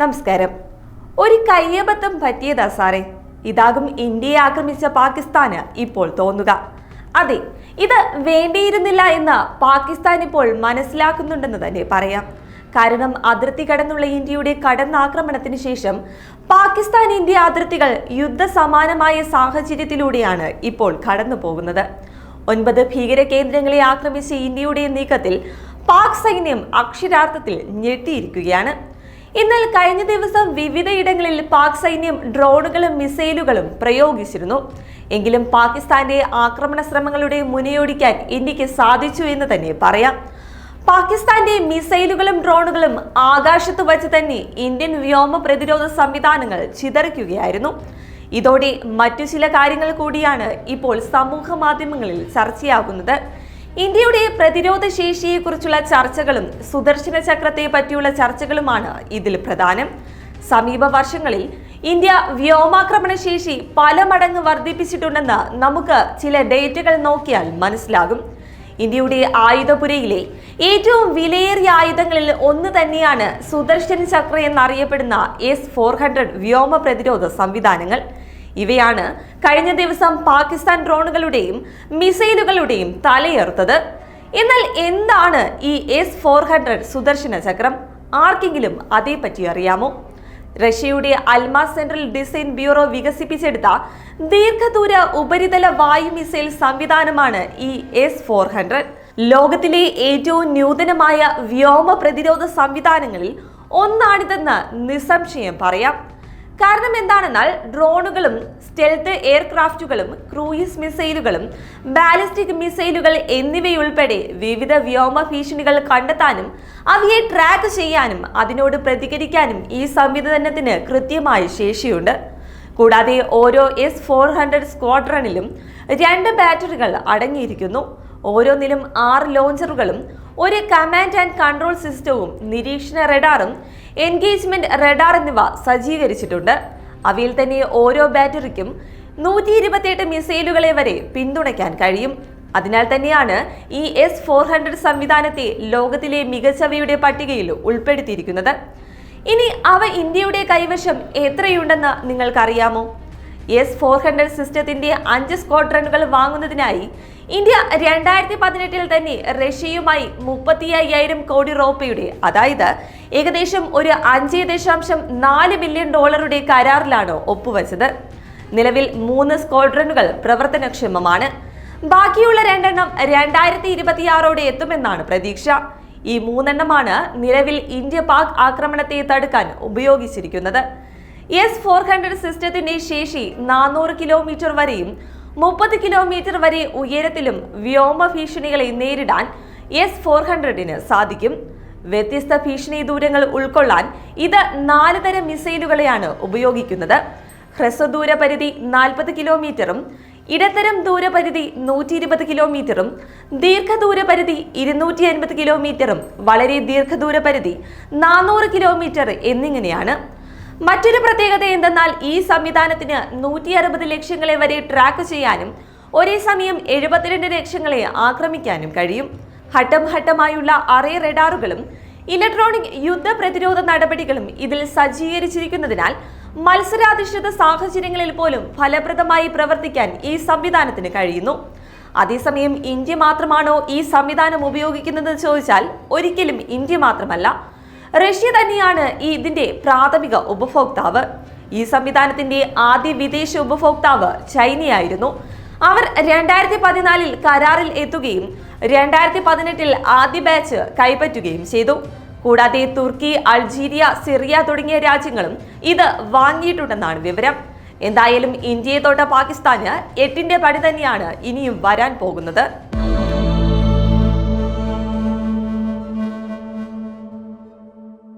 നമസ്കാരം. ഒരു കയ്യബദ്ധം പറ്റിയതാ സാറേ. ഇതാകും ഇന്ത്യയെ ആക്രമിച്ച പാകിസ്ഥാന് ഇപ്പോൾ തോന്നുക. അതെ ഇത് വേണ്ടിയിരുന്നില്ല എന്ന് പാകിസ്ഥാൻ ഇപ്പോൾ മനസ്സിലാക്കുന്നുണ്ടെന്ന് തന്നെ പറയാം. കാരണം അതിർത്തി കടന്നുള്ള ഇന്ത്യയുടെ കടന്നാക്രമണത്തിന് ശേഷം പാകിസ്ഥാൻ ഇന്ത്യ അതിർത്തികൾ യുദ്ധസമാനമായ സാഹചര്യത്തിലൂടെയാണ് ഇപ്പോൾ കടന്നു പോകുന്നത്. ഒൻപത് ഭീകര കേന്ദ്രങ്ങളെ ആക്രമിച്ച ഇന്ത്യയുടെ നീക്കത്തിൽ പാക് സൈന്യം അക്ഷരാർത്ഥത്തിൽ ഞെട്ടിയിരിക്കുകയാണ്. എന്നാൽ കഴിഞ്ഞ ദിവസം വിവിധയിടങ്ങളിൽ പാക് സൈന്യം ഡ്രോണുകളും മിസൈലുകളും പ്രയോഗിച്ചിരുന്നു. എങ്കിലും പാകിസ്ഥാന്റെ ആക്രമണ ശ്രമങ്ങളുടെ മുനയൊടിക്കാൻ ഇന്ത്യയ്ക്ക് സാധിച്ചു എന്ന് തന്നെ പറയാം. പാകിസ്ഥാന്റെ മിസൈലുകളും ഡ്രോണുകളും ആകാശത്ത് വച്ച് തന്നെ ഇന്ത്യൻ വ്യോമ പ്രതിരോധ സംവിധാനങ്ങൾ ചിതറിക്കുകയായിരുന്നു. ഇതോടെ മറ്റു ചില കാര്യങ്ങൾ കൂടിയാണ് ഇപ്പോൾ സമൂഹ മാധ്യമങ്ങളിൽ ചർച്ചയാകുന്നത്. ഇന്ത്യയുടെ പ്രതിരോധ ശേഷിയെക്കുറിച്ചുള്ള ചർച്ചകളും സുദർശന ചക്രത്തെ പറ്റിയുള്ള ചർച്ചകളുമാണ് ഇതിൽ പ്രധാനം. സമീപ വർഷങ്ങളിൽ ഇന്ത്യ വ്യോമാക്രമണ ശേഷി പല മടങ്ങ് വർദ്ധിപ്പിച്ചിട്ടുണ്ടെന്ന് നമുക്ക് ചില ഡേറ്റകൾ നോക്കിയാൽ മനസ്സിലാകും. ഇന്ത്യയുടെ ആയുധപുരയിലെ ഏറ്റവും വിലയേറിയ ആയുധങ്ങളിൽ ഒന്ന് തന്നെയാണ് സുദർശൻ ചക്ര എന്നറിയപ്പെടുന്ന എസ് ഫോർ ഹൺഡ്രഡ് വ്യോമ പ്രതിരോധ സംവിധാനങ്ങൾ. ഇവയാണ് കഴിഞ്ഞ ദിവസം പാകിസ്ഥാൻ ഡ്രോണുകളുടെയും മിസൈലുകളുടെയും തലയേർത്തത് എന്നാൽ എന്താണ് ഈ എസ് ഫോർ ഹൺഡ്രഡ് സുദർശന ചക്രം? ആർക്കെങ്കിലും അതേപ്പറ്റി അറിയാമോ? റഷ്യയുടെ അൽമാ സെൻട്രൽ ഡിസൈൻ ബ്യൂറോ വികസിപ്പിച്ചെടുത്ത ദീർഘദൂര ഉപരിതല വായു മിസൈൽ സംവിധാനമാണ് ഈ എസ് ഫോർ ഹൺഡ്രഡ് ലോകത്തിലെ ഏറ്റവും നൂതനമായ വ്യോമ പ്രതിരോധ സംവിധാനങ്ങളിൽ ഒന്നാണിതെന്ന് നിസ്സംശയം പറയാം. കാരണം എന്താണെന്നാൽ ഡ്രോണുകളും സ്റ്റെൽത്ത് എയർക്രാഫ്റ്റുകളും ക്രൂയിസ് മിസൈലുകളും ബാലിസ്റ്റിക് മിസൈലുകൾ എന്നിവയുൾപ്പെടെ വിവിധ വ്യോമ ഭീഷണികൾ കണ്ടെത്താനും അവയെ ട്രാക്ക് ചെയ്യാനും അതിനോട് പ്രതികരിക്കാനും ഈ സംവിധാനത്തിന് കൃത്യമായ ശേഷിയുണ്ട്. കൂടാതെ ഓരോ എസ് ഫോർ ഹൺഡ്രഡ് സ്ക്വാഡ്രണിലും രണ്ട് ബാറ്ററികൾ അടങ്ങിയിരിക്കുന്നു. ഓരോന്നിലും ആറ് ലോഞ്ചറുകളും ഒരു കമാൻഡ് ആൻഡ് കൺട്രോൾ സിസ്റ്റവും നിരീക്ഷണ റഡാറും എൻഗേജ്മെന്റ് റഡാർ എന്നിവ സജ്ജീകരിച്ചിട്ടുണ്ട്. അവയിൽ തന്നെ ഓരോ ബാറ്ററിക്കും നൂറ്റി ഇരുപത്തിയെട്ട് മിസൈലുകളെ വരെ പിന്തുണയ്ക്കാൻ കഴിയും. അതിനാൽ തന്നെയാണ് ഈ എസ് ഫോർ ഹൺഡ്രഡ് സംവിധാനത്തെ ലോകത്തിലെ മികച്ചവയുടെ പട്ടികയിൽ ഉൾപ്പെടുത്തിയിരിക്കുന്നത്. ഇനി അവ ഇന്ത്യയുടെ കൈവശം എത്രയുണ്ടെന്ന് നിങ്ങൾക്കറിയാമോ? എസ് ഫോർ ഹൺഡ്രഡ് സിസ്റ്റത്തിന്റെ അഞ്ച് സ്ക്വാഡ്രണുകൾ വാങ്ങുന്നതിനായി ഇന്ത്യ രണ്ടായിരത്തി പതിനെട്ടിൽ തന്നെ റഷ്യയുമായി മുപ്പത്തി അയ്യായിരം കോടി റോപ്പയുടെ അതായത് ഏകദേശം ഒരു അഞ്ച് ദശാംശം നാല് ബില്യൺ ഡോളറുടെ കരാറിലാണ് ഒപ്പുവെച്ചത്. നിലവിൽ മൂന്ന് സ്ക്വാഡ്രണുകൾ പ്രവർത്തനക്ഷമമാണ്. ബാക്കിയുള്ള രണ്ടെണ്ണം രണ്ടായിരത്തി ഇരുപത്തിയാറോടെ എത്തുമെന്നാണ് പ്രതീക്ഷ. ഈ മൂന്നെണ്ണമാണ് നിലവിൽ ഇന്ത്യ പാക് ആക്രമണത്തെ തടുക്കാൻ ഉപയോഗിച്ചിരിക്കുന്നത്. എസ് ഫോർ ഹൺഡ്രഡ് സിസ്റ്റത്തിന്റെ ശേഷി നാനൂറ് കിലോമീറ്റർ വരെയും മുപ്പത് കിലോമീറ്റർ വരെ ഉയരത്തിലും വ്യോമ ഭീഷണികളെ നേരിടാൻ എസ് ഫോർ ഹൺഡ്രഡിന് സാധിക്കും. വ്യത്യസ്ത ഭീഷണി ദൂരങ്ങൾ ഉൾക്കൊള്ളാൻ ഇത് നാല് തരം മിസൈലുകളെയാണ് ഉപയോഗിക്കുന്നത്. ഹ്രസ്വദൂര പരിധി നാൽപ്പത് കിലോമീറ്ററും ഇടത്തരം ദൂരപരിധി നൂറ്റി ഇരുപത് കിലോമീറ്ററും ദീർഘദൂര പരിധി ഇരുന്നൂറ്റി അൻപത് കിലോമീറ്ററും വളരെ ദീർഘദൂര പരിധി നാനൂറ് കിലോമീറ്റർ എന്നിങ്ങനെയാണ്. മറ്റൊരു പ്രത്യേകത എന്തെന്നാൽ ഈ സംവിധാനത്തിന് നൂറ്റി അറുപത് ലക്ഷ്യങ്ങളെ വരെ ട്രാക്ക് ചെയ്യാനും ഒരേ സമയം എഴുപത്തിരണ്ട് ലക്ഷങ്ങളെ ആക്രമിക്കാനും കഴിയും. ഘട്ടം ഘട്ടമായുള്ള അറേ റെഡാറുകളും ഇലക്ട്രോണിക് യുദ്ധ പ്രതിരോധ നടപടികളും ഇതിൽ സജ്ജീകരിച്ചിരിക്കുന്നതിനാൽ മത്സരാധിഷ്ഠിത സാഹചര്യങ്ങളിൽ പോലും ഫലപ്രദമായി പ്രവർത്തിക്കാൻ ഈ സംവിധാനത്തിന് കഴിയുന്നു. അതേസമയം ഇന്ത്യ മാത്രമാണോ ഈ സംവിധാനം ഉപയോഗിക്കുന്നത് ചോദിച്ചാൽ ഒരിക്കലും ഇന്ത്യ മാത്രമല്ല. റഷ്യ തന്നെയാണ് ഈ ഇതിന്റെ പ്രാഥമിക ഉപഭോക്താവ്. ഈ സംവിധാനത്തിന്റെ ആദ്യ വിദേശ ഉപഭോക്താവ് ചൈനയായിരുന്നു. അവർ രണ്ടായിരത്തി പതിനാലിൽ കരാറിൽ എത്തുകയും രണ്ടായിരത്തി പതിനെട്ടിൽ ആദ്യ ബാച്ച് കൈപ്പറ്റുകയും ചെയ്തു. കൂടാതെ തുർക്കി അൾജീരിയ സിറിയ തുടങ്ങിയ രാജ്യങ്ങളും ഇത് വാങ്ങിയിട്ടുണ്ടെന്നാണ് വിവരം. എന്തായാലും ഇന്ത്യയെ തൊട്ട പാകിസ്ഥാന് എട്ടിന്റെ പടി തന്നെയാണ് ഇനിയും വരാൻ പോകുന്നത്.